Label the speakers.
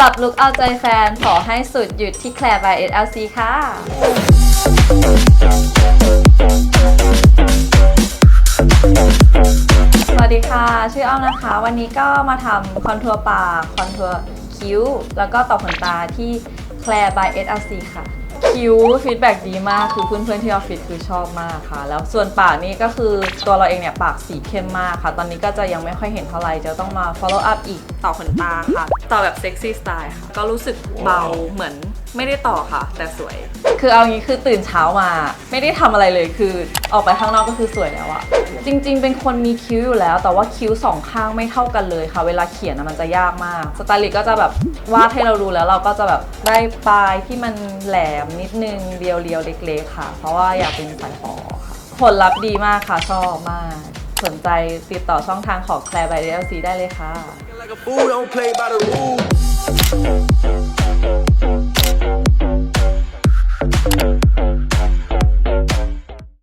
Speaker 1: ปรับลุคเอาใจแฟน ขอให้สุดหยุดที่แคลร์ by SLC ค่ะ สวัสดีค่ะ ชื่ออ้อมนะคะ วันนี้ก็มาทำคอนทัวร์ปาก คอนทัวร์คิ้ว แล้วก็ต่อขนตาที่แคลร์ by SLC ค่ะ คิ้วฟีดแบ็ดีมากคือเพื่อนๆที่ออฟฟิศคือชอบมากค่ะ แล้วส่วนปากนี่ก็คือตัวเราเองเนี่ยปากสีเข้มมากค่ะ ตอนนี้ก็จะยังไม่ค่อยเห็นเท่าไหร่จะต้องมา follow up อีกต่อขนตาค่ะ ต่อแบบเซ็กซี่สไตล์ค่ะ ก็รู้สึกเบาเหมือนไม่ได้ต่อค่ะ แต่สวย คือเอางี้คือตื่นเช้ามา ไม่ได้ทำอะไรเลยคือออกไปข้างนอกก็คือสวยแล้วอะ จริง ๆ เป็นคนมีคิ้วอยู่แล้ว แต่ว่าคิ้วสองข้างไม่เท่ากันเลยค่ะ เวลาเขียนอะมันจะยากมาก สไตลิสต์ก็จะแบบวาดให้เราดูแล้วเราก็จะแบบได้ปลายที่มันแหลมนิดนึงเรียวๆเล็ก ๆ ค่ะ เพราะว่าอยากเป็นสายฟอค่ะ ผลลัพธ์ดีมากค่ะชอบมาก สนใจติดต่อช่องทางของแคลร์บายเดลซีได้เลยค่ะ
Speaker 2: Like a fool, don't play by the rules.